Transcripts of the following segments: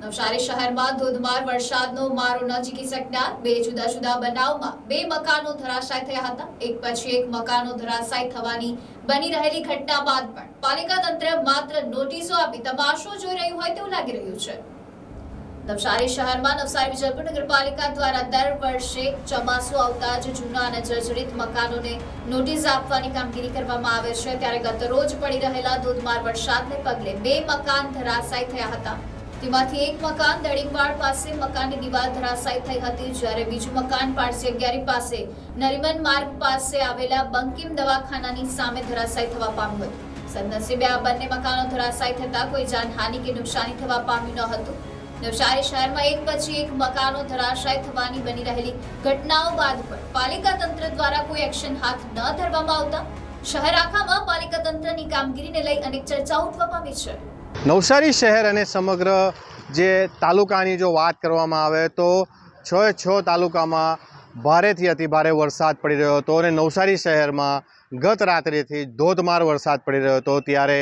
નવસારી શહેરમાં ધોધમાર વરસાદનો મારો ન ઝીકી બે જુદા જુદા બનાવમાં બે મકાનો ધરાશાય થયા હતા. એક પછી એક મકાનો ધરાશાય થવાની બની રહેલી ઘટના બાદ પણ પાલિકા તંત્ર માત્ર નોટિસો આપી તમાશો જોઈ રહ્યું હોય તેવું લાગી રહ્યું છે. નવસારી શહેરમાં નવસારી વિજયપુર નગરપાલિકા દ્વારા દર વર્ષે ચોમાસું આવતા જ જૂના અને જર્જરિત મકાનોને નોટિસ આપવાની કામગીરી કરવામાં આવે છે. ત્યારે ગત રોજ પડી રહેલા ધોધમાર વરસાદને પગલે બે મકાન ધરાશાય થયા હતા. તેમાંથી એક મકાન દળિંગવાડ પાસે મકાનની દિવાલ ધરાશાયી થઈ હતી. જ્યારે બીજું મકાન પારસી અગિયારી પાસે, નરીમન માર્ગ પાસે આવેલા બંકિમ દવાખાનાની સામે ધરાશાયી થવા પામ્યું હતું. સદનસીબે આ બંને મકાનો ધરાશાયી થતા કોઈ જાનહાનિ કે નુકસાની થવા પામ્યું ન હતું. નવસારી શહેરમાં એક પછી એક મકાનો ધરાશાય થવાની બની રહેલી ઘટનાઓ બાદ પણ પાલિકા તંત્ર દ્વારા કોઈ એક્શન હાથ ન ધરવામાં આવતા. શહેર આખામાં પાલિકા તંત્રની કામગીરીને લઈ અનેક ચર્ચાઓ ઉઠવા પામી છે. નવસારી શહેર અને સમગ્ર જે તાલુકાની જો વાત કરવામાં આવે તો છ છ તાલુકામાં ભારેથી અતિ ભારે વરસાદ પડી રહ્યો હતો અને નવસારી શહેરમાં ગત રાત્રિથી ધોધમાર વરસાદ પડી રહ્યો હતો. ત્યારે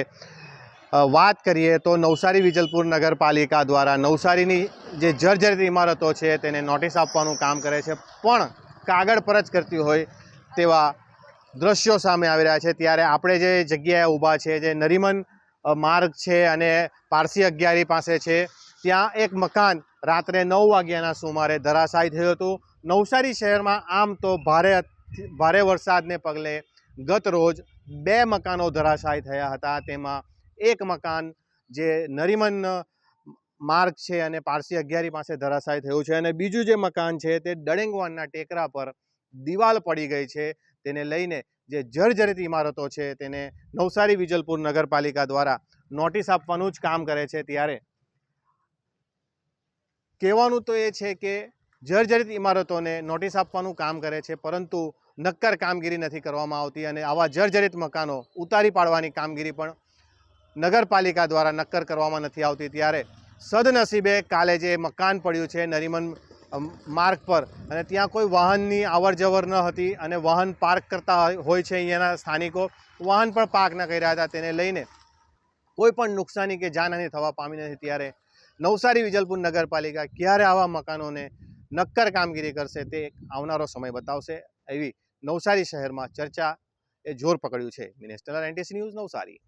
વાત કરીએ તો નવસારી વિજલપુર નગરપાલિકા દ્વારા નવસારીની જે જર્જરિત ઇમારતો છે તેને નોટિસ આપવાનું કામ કરે છે. પણ કાગળ પર જ કરતી હોય તેવા દ્રશ્યો સામે આવી રહ્યા છે. ત્યારે આપણે જે જગ્યાએ ઊભા છે જે નરીમન માર્ગ છે અને પારસી અગિયારી પાસે છે. ત્યાં એક મકાન રાત્રે નવ વાગ્યાના સુમારે ધરાશાયી થયું હતું. નવસારી શહેરમાં આમ તો ભારે ભારે વરસાદને પગલે ગત રોજ બે મકાનો ધરાશાયી થયા હતા. તેમાં એક મકાન જે નરીમન માર્ગ છે અને પારસી અગિયારી પાસે ધરાશાયી થયું છે અને બીજું જે મકાન છે તે દળેંગવાનના ટેકરા પર દિવાલ પડી ગઈ છે. તેને લઈને જે જર્જરિત ઇમારતો છે તેને નવસારી વિજલપુર નગરપાલિકા દ્વારા નોટિસ આપવાનું જ કામ કરે છે ત્યારે. કહેવાનું તો એ છે કે જર્જરિત ઇમારતોને નોટિસ આપવાનું કામ કરે છે, પરંતુ નક્કર કામગીરી નથી કરવામાં આવતી અને આવા જર્જરિત મકાનો ઉતારી પાડવાની કામગીરી પણ નગરપાલિકા દ્વારા નક્કર કરવામાં નથી આવતી. ત્યારે સદનસીબે કાલે જે મકાન પડ્યું છે નરીમન માર્ગ પર. અને ત્યાં કોઈ વાહનની અવર જવર ન હતી અને વાહન પાર્ક કરતા હોય- છે અહીંયાના સ્થાનિકો. વાહન પણ પાર્ક ન કર્યા હતા તેને લઈને. કોઈ પણ નુકસાની કે જાનહાની થવા પામી નથી ત્યારે નવસારી વિજલપુર નગરપાલિકા ક્યારે આવા મકાનોને નક્કર કામગીરી કરશે તે આવનારો સમય બતાવશે. એવી નવસારી શહેરમાં ચર્ચા એ જોર પકડ્યું છે. Minister NTC news Navsari.